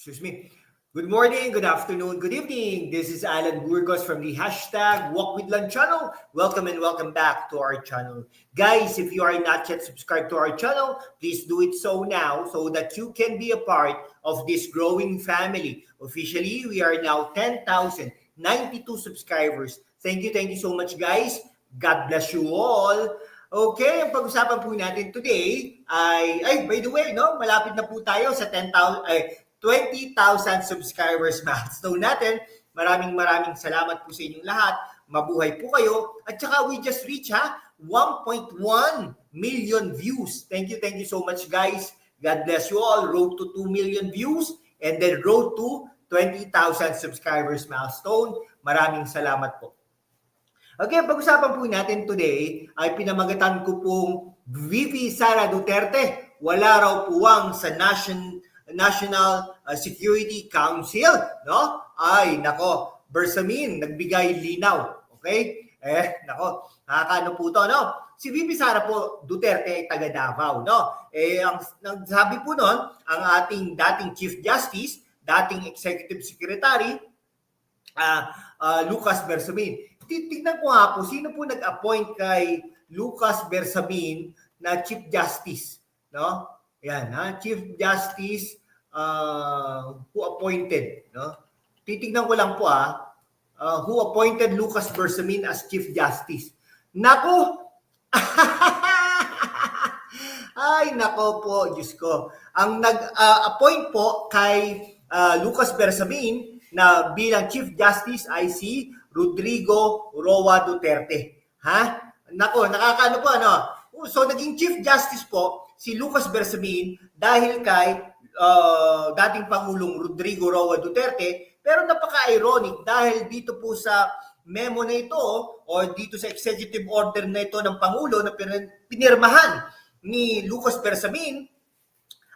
excuse me. Good morning, good afternoon, good evening. This is Alan Burgos from the hashtag Walk with Lunch channel. Welcome and welcome back to our channel. Guys, if you are not yet subscribed to our channel, please do it so now so that you can be a part of this growing family. Officially, we are now 10,092 subscribers. Thank you, thank you so much guys. God bless you all. Okay, ang pag-usapan po natin today ay, ay, by the way, no, malapit na po tayo sa 10,000, ay, 20,000 subscribers milestone natin. Maraming maraming salamat po sa inyong lahat. Mabuhay po kayo. At saka we just reach ha, 1.1 million views. Thank you, thank you so much guys. God bless you all. Road to 2 million views and then road to 20,000 subscribers milestone. Maraming salamat po. Okay, pag-usapan po natin today ay pinamagatan ko pong VP Sara Duterte. Wala raw puwang sa Nation, National uh, Security Council. No? Ay, nako, Bersamin, nagbigay linaw. Okay? Eh, nako, nakakaano po to, no? Si VP Sara po, Duterte taga Davao, no? Eh, ang nagsabi po noon, ang ating dating Chief Justice, dating Executive Secretary, uh, uh, Lucas Bersamin titignan ko nga po, sino po nag-appoint kay Lucas Bersamin na Chief Justice? No? Yan, ha? Chief Justice uh, who appointed. No? Titignan ko lang po, ha? Uh, who appointed Lucas Bersamin as Chief Justice. Nako! Ay, nako po, Diyos ko. Ang nag-appoint uh, po kay uh, Lucas Bersamin na bilang Chief Justice ay si Rodrigo Roa Duterte. Ha? Nako, nakakaano po ano? So naging Chief Justice po si Lucas Bersamin dahil kay uh, dating Pangulong Rodrigo Roa Duterte pero napaka-ironic dahil dito po sa memo na ito o dito sa executive order na ito ng Pangulo na pinirmahan ni Lucas Bersamin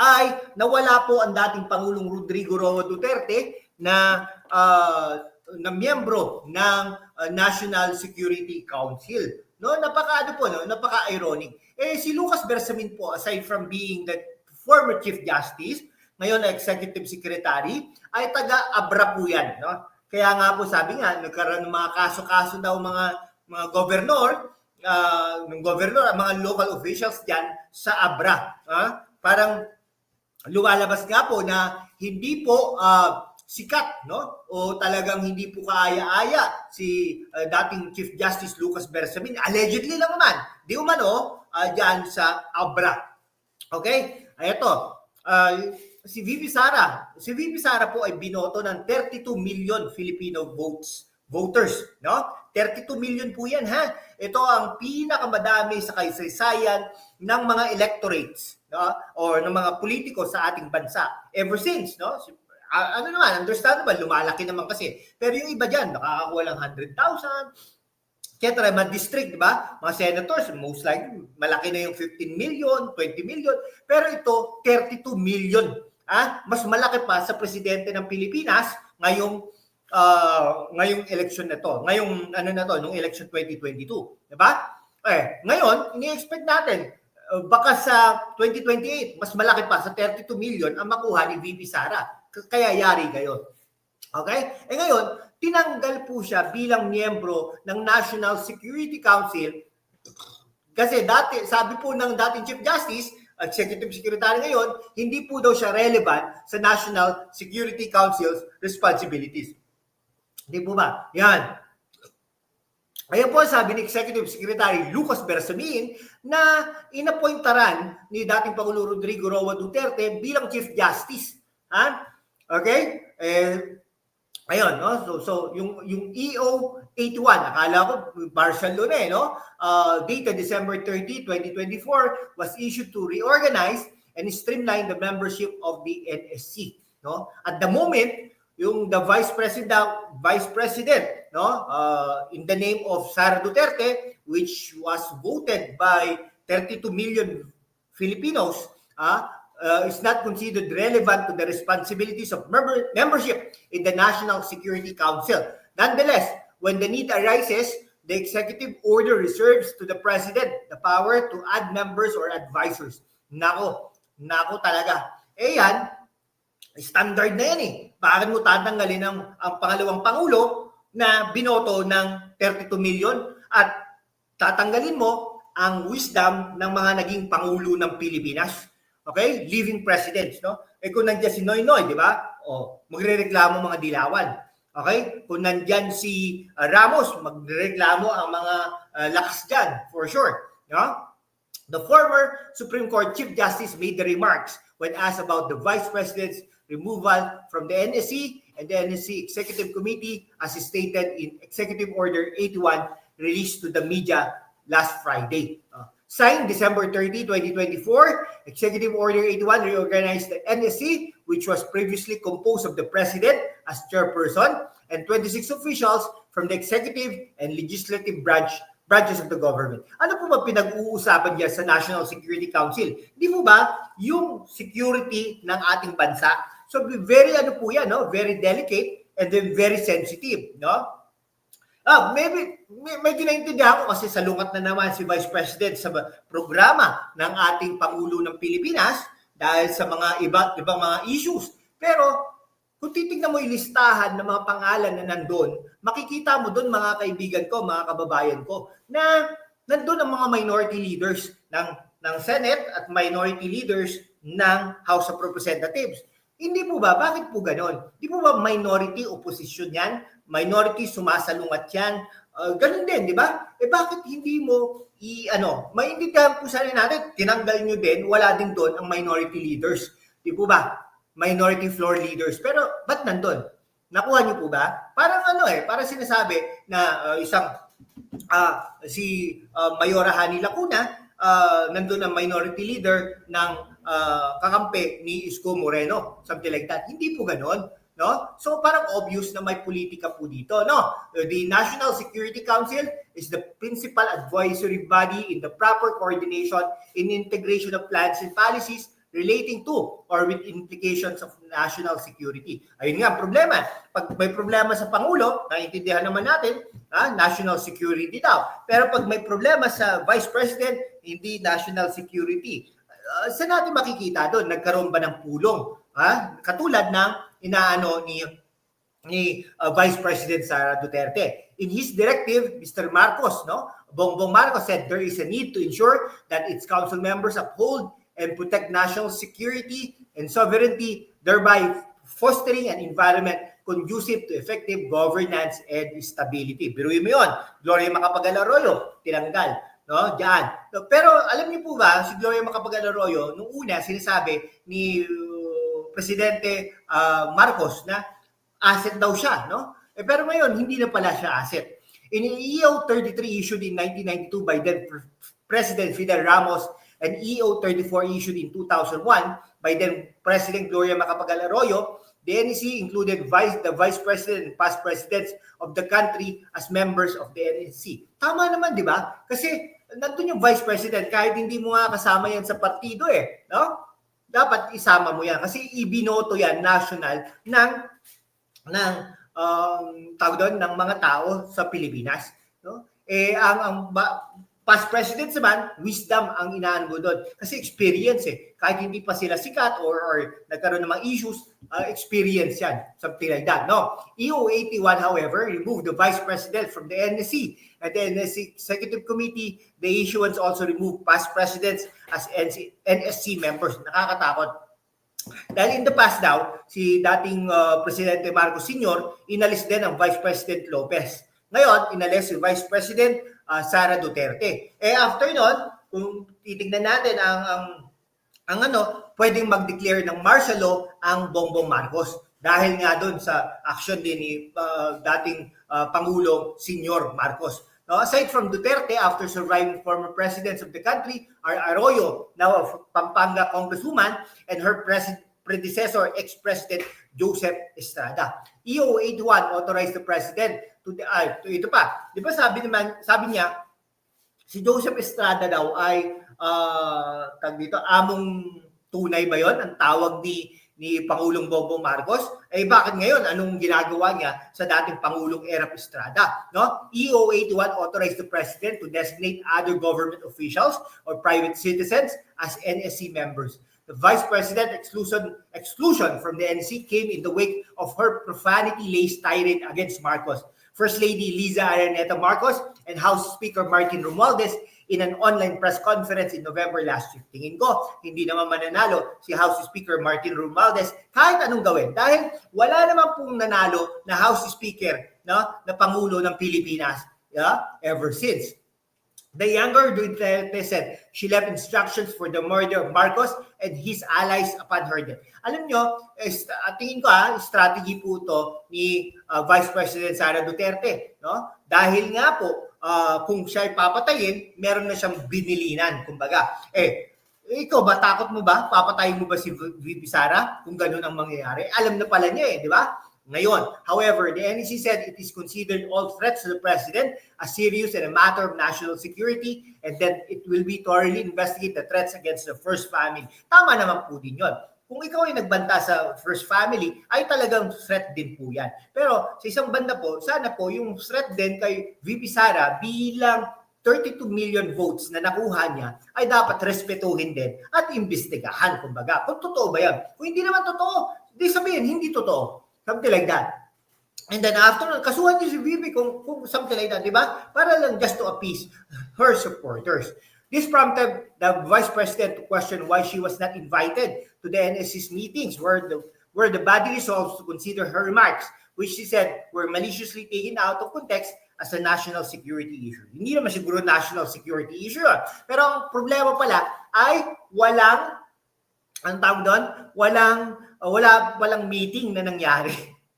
ay nawala po ang dating Pangulong Rodrigo Roa Duterte na uh, na miyembro ng uh, National Security Council. No, napaka ano po no, napaka-ironic. Eh si Lucas Bersamin po aside from being the former Chief Justice, ngayon na Executive Secretary, ay taga-Abra po yan, no? Kaya nga po sabi nga, nagkaroon ng mga kaso-kaso daw mga mga governor, uh, ng governor, mga local officials diyan sa Abra. Uh, parang lumalabas nga po na hindi po uh, sikat, no? O talagang hindi po kaaya-aya si uh, dating Chief Justice Lucas Bersamin. Allegedly lang naman, di umano, uh, dyan sa Abra. Okay? Ito, uh, si VP Sara. Si VP Sara po ay binoto ng 32 million Filipino votes voters, no? 32 million po yan, ha? Ito ang pinakamadami sa kaysaysayan ng mga electorates, no? Or ng mga politiko sa ating bansa ever since, no? Uh, ano naman, understandable, lumalaki naman kasi. Pero yung iba dyan, nakakakuha lang 100,000, etc. Mga district, di ba? Mga senators, most likely, malaki na yung 15 million, 20 million. Pero ito, 32 million. Ah, mas malaki pa sa presidente ng Pilipinas ngayong uh, ngayong election na to. Ngayong ano na to, nung election 2022, di ba? Eh, ngayon, ini-expect natin uh, baka sa 2028, mas malaki pa sa 32 million ang makuha ni VP Sara kaya yari kayo. Okay? Eh ngayon, tinanggal po siya bilang miyembro ng National Security Council kasi dati, sabi po ng dating Chief Justice, Executive Secretary ngayon, hindi po daw siya relevant sa National Security Council's responsibilities. Hindi po ba? Yan. Ayan po sabi ni Executive Secretary Lucas Bersamin na inappointaran ni dating Pangulo Rodrigo Roa Duterte bilang Chief Justice. Ha? Okay? Eh, ayun, no? So, so yung, yung EO 81, akala ko doon eh, no? Uh, dated December 30, 2024, was issued to reorganize and streamline the membership of the NSC. No? At the moment, yung the Vice President, Vice President, no, uh, in the name of Sara Duterte, which was voted by 32 million Filipinos, uh, uh, is not considered relevant to the responsibilities of member, membership in the National Security Council. Nonetheless, when the need arises, the executive order reserves to the president the power to add members or advisors. Nako, nako talaga. Eh yan, Standard na yan eh. Bakit mo tatanggalin ang, ang pangalawang pangulo na binoto ng 32 million at tatanggalin mo ang wisdom ng mga naging pangulo ng Pilipinas. Okay? Living presidents, no? Eh kung nandiyan si Noynoy, di ba? O, magrereklamo mga dilawan. Okay? Kung nandyan si uh, Ramos, magreklamo ang mga uh, lakas dyan, for sure. No? The former Supreme Court Chief Justice made the remarks when asked about the Vice President's removal from the NSC and the NSC Executive Committee as stated in Executive Order 81 released to the media last Friday. Uh, signed December 30, 2024, Executive Order 81 reorganized the NSC, which was previously composed of the President as chairperson and 26 officials from the executive and legislative branch branches of the government. Ano po ba pinag-uusapan diyan sa National Security Council? Di po ba yung security ng ating bansa? So very ano po yan, no? Very delicate and then very sensitive, no? Ah, maybe may, medyo naintindihan ko kasi salungat na naman si Vice President sa programa ng ating Pangulo ng Pilipinas dahil sa mga iba ibang mga issues. Pero kung titignan mo yung listahan ng mga pangalan na nandun, makikita mo doon mga kaibigan ko, mga kababayan ko, na nandun ang mga minority leaders ng, ng Senate at minority leaders ng House of Representatives. Hindi po ba? Bakit po ganon? Hindi po ba minority opposition yan? Minority sumasalungat yan? Uh, ganun din, di ba? Eh bakit hindi mo i ano, maintindihan po sana natin, tinanggal nyo din, wala din doon ang minority leaders. Di po ba? minority floor leaders. Pero ba't nandun? Nakuha niyo po ba? Parang ano eh, para sinasabi na uh, isang uh, si uh, Mayora Hani Lacuna, uh, nandun ang minority leader ng uh, kakampi ni Isko Moreno, something like that. Hindi po ganon. No? So parang obvious na may politika po dito. No? The National Security Council is the principal advisory body in the proper coordination in integration of plans and policies relating to or with implications of national security. Ayun nga, problema. Pag may problema sa Pangulo, naiintindihan naman natin, ha, national security daw. Pero pag may problema sa Vice President, hindi national security. Uh, saan natin makikita doon? Nagkaroon ba ng pulong? Ha? Katulad ng inaano ni ni uh, Vice President Sara Duterte. In his directive, Mr. Marcos, no, Bongbong Marcos said there is a need to ensure that its council members uphold and protect national security and sovereignty, thereby fostering an environment conducive to effective governance and stability. Biruin mo yun. Gloria Macapagal Arroyo, tinanggal. No, diyan. No, pero alam niyo po ba, si Gloria Macapagal Arroyo, nung una sinasabi ni Presidente uh, Marcos na asset daw siya, no? Eh, pero ngayon, hindi na pala siya asset. In EO 33 issued in 1992 by then President Fidel Ramos an EO 34 issued in 2001 by then President Gloria Macapagal Arroyo, the NEC included vice, the Vice President and past presidents of the country as members of the NEC. Tama naman, di ba? Kasi nandun yung Vice President, kahit hindi mo nga kasama yan sa partido eh. No? Dapat isama mo yan. Kasi ibinoto yan national ng ng um, tawag doon, ng mga tao sa Pilipinas. No? Eh, ang, ang ba, Past presidents naman, wisdom ang inaan mo doon. Kasi experience eh. Kahit hindi pa sila sikat or, or nagkaroon ng mga issues, uh, experience yan. Something like that. No? EO 81, however, removed the vice president from the NSC. At the NSC Executive Committee, the issuance also removed past presidents as NSC members. Nakakatakot. Dahil in the past daw, si dating uh, Presidente Marcos Sr., inalis din ang Vice President Lopez. Ngayon, inalis si Vice President uh, Sara Duterte. Eh after nun, kung titingnan natin ang ang ang ano, pwedeng mag-declare ng martial law ang Bongbong Marcos dahil nga doon sa action din ni uh, dating uh, Pangulong Senior Marcos. No, aside from Duterte, after surviving former presidents of the country, are Arroyo, now a Pampanga congresswoman, and her president predecessor, ex-president Joseph Estrada. EO 81 authorized the president to, uh, to ito pa. Di ba sabi naman, sabi niya, si Joseph Estrada daw ay uh, tag dito, among tunay ba yon ang tawag ni ni Pangulong Bongbong Marcos, eh bakit ngayon anong ginagawa niya sa dating Pangulong Erap Estrada, no? EO 81 authorized the president to designate other government officials or private citizens as NSC members. The Vice President exclusion, exclusion from the NC came in the wake of her profanity-laced tirade against Marcos. First Lady Liza Araneta Marcos and House Speaker Martin Romualdez in an online press conference in November last year. Tingin ko, hindi naman mananalo si House Speaker Martin Romualdez kahit anong gawin. Dahil wala naman pong nanalo na House Speaker no, na Pangulo ng Pilipinas yeah, ever since. The younger Duterte said she left instructions for the murder of Marcos and his allies upon her death. Alam nyo, ah, tingin ko ha, strategy po to ni ah, Vice President Sara Duterte. No? Dahil nga po, ah, kung siya ay papatayin, meron na siyang binilinan, kumbaga. Eh, ikaw ba, takot mo ba? Papatayin mo ba si VP Sara kung ganun ang mangyayari? Alam na pala niya eh, di ba? Ngayon, however, the NEC said it is considered all threats to the president as serious and a matter of national security and then it will be thoroughly investigate the threats against the first family. Tama naman po din yun. Kung ikaw ay nagbanta sa first family, ay talagang threat din po yan. Pero sa isang banda po, sana po yung threat din kay VP Sara bilang 32 million votes na nakuha niya ay dapat respetuhin din at imbestigahan, kumbaga. Kung totoo ba yan? Kung hindi naman totoo, di sabihin, hindi totoo. Something like that. And then after nun, kasuhan niyo si VP kung, kung something like that, di ba? Para lang just to appease her supporters. This prompted the vice president to question why she was not invited to the NSC's meetings where the where the body resolves to consider her remarks, which she said were maliciously taken out of context as a national security issue. Hindi naman siguro national security issue yun. Pero ang problema pala ay walang ang tawag doon, walang uh, wala walang meeting na nangyari.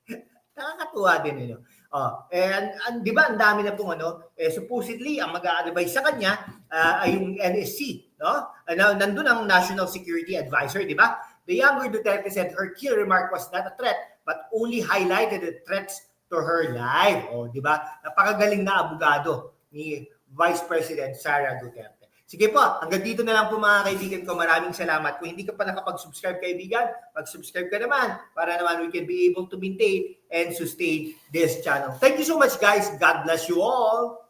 Nakakatuwa din yun. Oh, and, and di ba ang dami na pong ano, eh, supposedly ang mag-a-advise sa kanya ah, ay yung NSC, no? Ano, nandun ang National Security Advisor, di ba? The younger Duterte said her key remark was not a threat but only highlighted the threats to her life. Oh, di ba? Napakagaling na abogado ni Vice President Sara Duterte. Sige po, hanggang dito na lang po mga kaibigan ko. Maraming salamat. Kung hindi ka pa nakapag-subscribe kaibigan, mag-subscribe ka naman para naman we can be able to maintain and sustain this channel. Thank you so much guys. God bless you all.